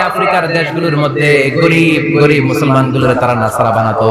আফ্রিকার দেশগুলোর মধ্যে গরিব গরিব মুসলমানগুলোর তারা নাসারা বানাতো।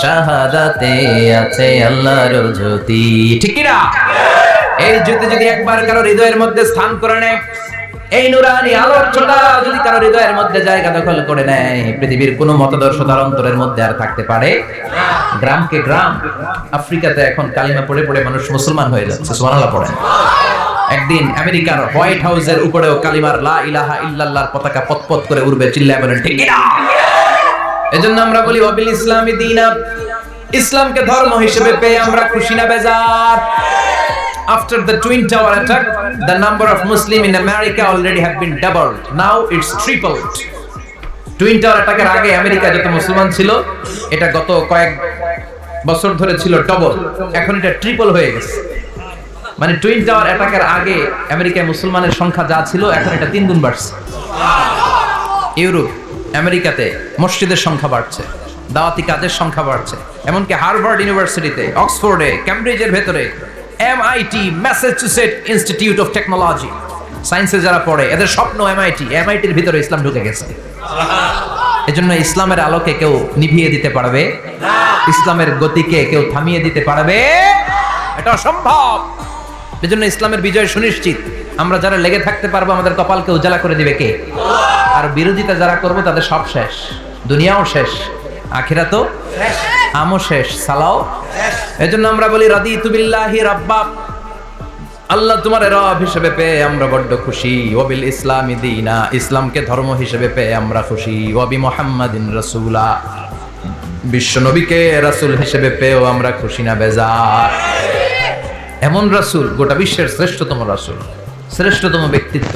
শাহাদাতে আছে আল্লাহর জ্যোতি। ঠিক না এই জ্যোতি যদি একবার কারও হৃদয়ের মধ্যে স্থান করে নেয়, এই নুরানি ছোটা যদি কারও হৃদয়ের মধ্যে জায়গা দখল করে নেয়, পৃথিবীর কোনো মতদর্শ তার অন্তরের মধ্যে আর থাকতে পারে গ্রামকে গ্রাম, আফ্রিকাতে এখন কালিমা পড়ে পড়ে মানুষ মুসলমান হয়ে যাচ্ছে, সুবহানাল্লাহ পড়েন। একদিন আমেরিকার হোয়াইট হাউসের উপরেও কালিমার লা ইলাহা ইল্লাল্লাহর পতাকা পতপত করে উড়বে, চিল্লায় বলেন, ঠিক না এজন্য আমরা বলি অবিল ইসলামী দিনা ইসলামকে ধর্ম হিসেবে পেয়ে আমরা খুশি না বেজার। After the Twin Tower attack, the number of Muslim in America already have been doubled. Now it's tripled. Twin tower অ্যাটাকের আগে আমেরিকা যত মুসলমান ছিল এটা গত কয়েক বছর ধরে ছিল ডবল এখন এটা ট্রিপল হয়ে গেছে। মানে টুইন টাওয়ার অ্যাটাকের আগে আমেরিকায় মুসলমানের সংখ্যা যা ছিল এখন এটা তিন গুণ বাড়ছে। ইউরোপ আমেরিকাতে মসজিদের সংখ্যা বাড়ছে, দাওয়াতি কাজের সংখ্যা বাড়ছে, এমনকি হার্ভার্ড ইউনিভার্সিটিতে, অক্সফোর্ডে ক্যামব্রিজের ভেতরে MIT Massachusetts Institute of Technology সায়েন্সে যারা পড়ে, এদের স্বপ্ন এমআইটি এমআইটির ভিতরে ইসলাম ঢুকে গেছে। এজন্য ইসলামের আলোকে কেউ নিভিয়ে দিতে পারবে, ইসলামের গতিকে কেউ থামিয়ে দিতে পারবে, এটা অসম্ভব। এজন্য ইসলামের বিজয় সুনিশ্চিত। আমরা যারা লেগে থাকতে পারব, আমাদের কপালকে উজালা করে দিবে কে? আর বিরোধিতা যারা করব তাদের সব শেষ। দুনিয়াও শেষ আখিরা তো আমও শেষ সালাও। এজন্য আমরা বলি রাদি তুবিল্লাহি রাব্বা আল্লাহ তোমার রব হিসেবে পেয়ে আমরা বড্ড খুশি। ওবিল ইসলামী দিনা। ইসলামকে ধর্ম হিসেবে পেয়ে আমরা খুশি। ওবি মোহাম্মদিন রসুলা। বিশ্ব নবীকে রাসূল হিসেবে পেয়েও আমরা খুশি না বেজার। এমন রাসূল গোটা বিশ্বের শ্রেষ্ঠতম রাসূল। শ্রেষ্ঠতম ব্যক্তিত্ব,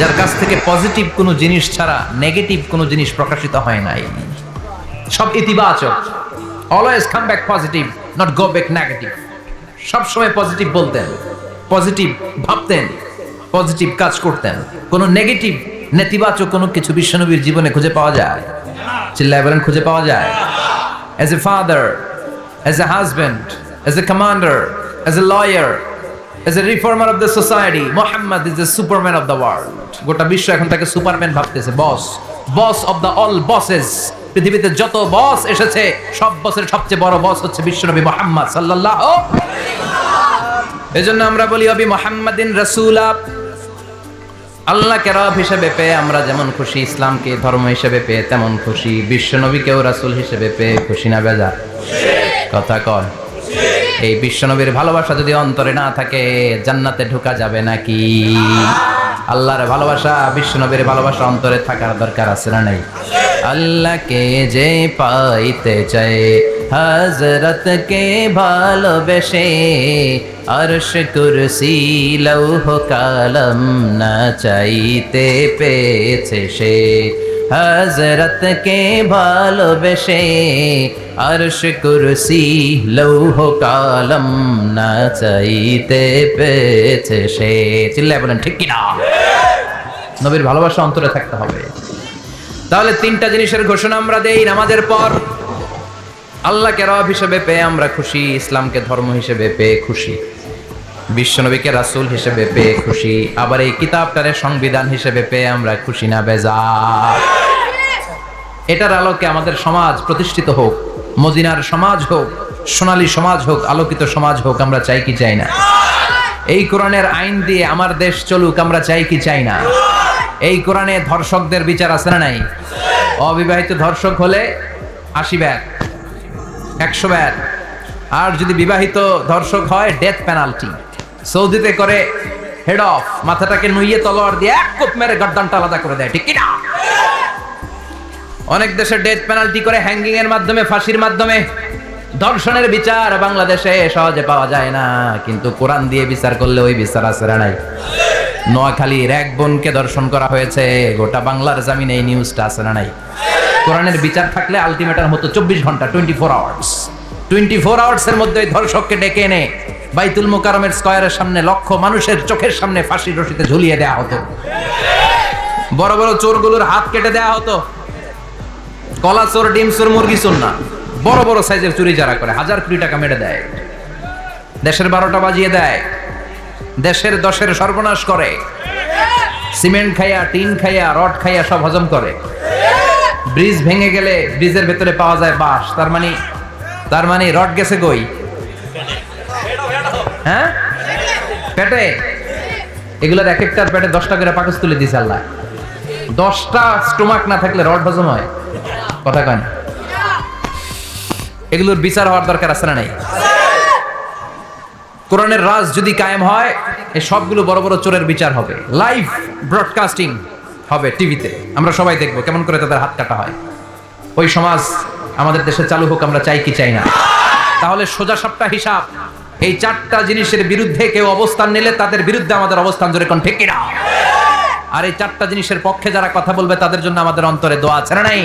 যার কাছ থেকে পজিটিভ কোনো জিনিস ছাড়া নেগেটিভ কোনো জিনিস প্রকাশিত হয় নাই। সব ইতিবাচক। Always come back positive not go back negative সবসময় পজিটিভ বলতেন পজিটিভ ভাবতেন পজিটিভ কাজ করতেন। কোনো নেগেটিভ নেতিবাচক কোনো কিছু বিশ্বনবীর জীবনে খুঁজে পাওয়া যায়? চিল্লায় বলেন, খুঁজে পাওয়া যায়? As a father as a husband as a commander as a lawyer as a reformer of the society Mohammad is a superman of the world গোটা বিশ্ব এখন তাকে সুপারম্যান ভাবতেছে boss boss of the all bosses পৃথিবীতে যত বস এসেছে, সব বসের সবচেয়ে বড় বস হচ্ছে বিশ্বনবী মোহাম্মদ সাল্লাল্লাহু এজন্য আমরা বলি, অবি মোহাম্মদিন রসুলা। আল্লাহকে রব হিসেবে পেয়ে আমরা যেমন খুশি, ইসলামকে ধর্ম হিসেবে পেয়ে তেমন খুশি, বিশ্বনবীকেও রাসূল হিসেবে পেয়ে খুশি না বেজা। কথা কন। এই বিশ্বনবীর ভালোবাসা যদি অন্তরে না থাকে, জান্নাতে ঢোকা যাবে নাকি? আল্লাহর ভালোবাসা, বিশ্বনবীর ভালোবাসা অন্তরে থাকার দরকার আছে না নাই? আল্লাহকে যে পাইতে চায় হজরত কে ভালোবেসে, আরশ কুরসি লৌহ কালম না চাইতে পেয়েছে সে। হজরত কে ভালোবেসে আরশ কুরসি লৌহ কালম না চাইতে পেয়েছে সে। চিল্লায় বলেন, ঠিক কিনা? নবীর ভালোবাসা অন্তরে থাকতে হবে। তাহলে তিনটা জিনিসের ঘোষণা আমরা দেই নামাজের পর। আল্লাহকে রব হিসেবে পেয়ে আমরা খুশি, ইসলামকে ধর্ম হিসেবে পেয়ে খুশি। বিশ্বনবীকে রাসুল হিসেবে পেয়ে খুশি। আবার এই কিতাবটারে সংবিধান হিসেবে পেয়ে আমরা খুশি না বেজার এটার আলোকে আমাদের সমাজ প্রতিষ্ঠিত হোক, মদিনার সমাজ হোক, সোনালী সমাজ হোক, আলোকিত সমাজ হোক, আমরা চাই কি চাই না? এই কোরআনের আইন দিয়ে আমার দেশ চলুক, আমরা চাই কি চাই না? এই কোরআনে ধর্ষকদের বিচার আছে না নাই? অবিবাহিত ধর্ষক হলে আশি ব্যাগ, একশো ব্যাগ। আর যদি বিবাহিত ধর্ষক হয় ডেথ পেনাল্টি সৌদিতে করে হেড অফ মাথাটাকে নুইয়ে তলোয়ার দিয়ে এক কোপ মেরে গর্দানটা আলাদা করে দেয়, ঠিক কিনা অনেক দেশে ডেথ পেনাল্টি করে হ্যাঙ্গিং এর মাধ্যমে, ফাঁসির মাধ্যমে। ধর্ষণের বিচার বাংলাদেশে সহজে পাওয়া যায় না, কিন্তু কোরআন দিয়ে বিচার করলে ওই বিচার না নাই? নোয়াখালীর এক বোনকে দর্শন করা হয়েছে, গোটা বাংলার জামিনে এই নিউজটা আছে না নাই? কোরআনের বিচার থাকলে আলটিমেটার মতো চব্বিশ ঘণ্টা twenty four hours twenty four hours এর মধ্যে ওই ধর্ষককে ডেকে এনে বাইতুল মোকারমের স্কয়ারের সামনে লক্ষ মানুষের চোখের সামনে ফাঁসির রশিতে ঝুলিয়ে দেয়া হতো। বড় বড় চোরগুলোর হাত কেটে দেওয়া হতো। কলা চোর, ডিম চোর, মুরগি চোর না। বড় বড় সাইজের চুরি যারা করে, হাজার কোটি টাকা মেরে দেয়। দেশের বারোটা বাজিয়ে দেয়। দেশের দশের সর্বনাশ করে। সিমেন্ট খাইয়া, টিন খাইয়া, রড খাইয়া সব হজম করে। ব্রিজ ভেঙে গেলে ব্রিজের ভেতরে পাওয়া যায় বাঁশ। তার মানে তার মানে রড গেছে কই? হ্যাঁ? পেটে? এগুলোর এক একটার পেটে দশটা করে পাকস তুলে দিছে আল্লাহ। দশটা স্টোমাক না থাকলে রড হজম হয়। কথা কয় এগুলোর বিচার হওয়ার দরকার আছে না নাই? কোরআনের রাজ যদি কায়েম হয় এই সবগুলো বড় বড় চোরের বিচার হবে। লাইভ ব্রডকাস্টিং হবে টিভিতে। আমরা সবাই দেখব কেমন করে তাদের হাত কাটা হয়। ওই সমাজ আমাদের দেশে চালু হোক, আমরা চাই কি চাই না। তাহলে সোজা সাপটা হিসাব। এই চারটা জিনিসের বিরুদ্ধে কেউ অবস্থান নিলে তাদের বিরুদ্ধে আমাদের অবস্থান জোরে কোন ঠিক আর এই চারটা জিনিসের পক্ষে যারা কথা বলবে, তাদের জন্য আমাদের অন্তরে দোয়া আছে না নাই?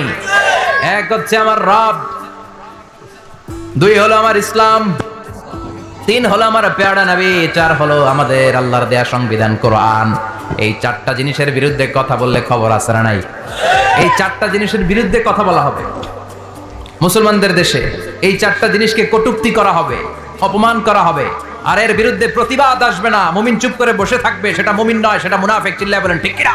এক হচ্ছে আমার রব, দুই হলো আমার ইসলাম, তিন হলো আমার পেয়ারা নবী, চার হলো আমাদের আল্লাহর দেয়া সংবিধান, কোরআন। এই চারটা জিনিসের বিরুদ্ধে কথা বললে খবর আছে না নাই? এই চারটা জিনিসের বিরুদ্ধে কথা বলা হবে। মুসলমানদের দেশে এই চারটা জিনিসকে কটুক্তি করা হবে। অপমান করা হবে। আর এর বিরুদ্ধে প্রতিবাদ আসবে না। মুমিন চুপ করে বসে থাকবে, সেটা মুমিন নয়, সেটা মুনাফেক চিল্লায় বলেন, ঠিক কিনা?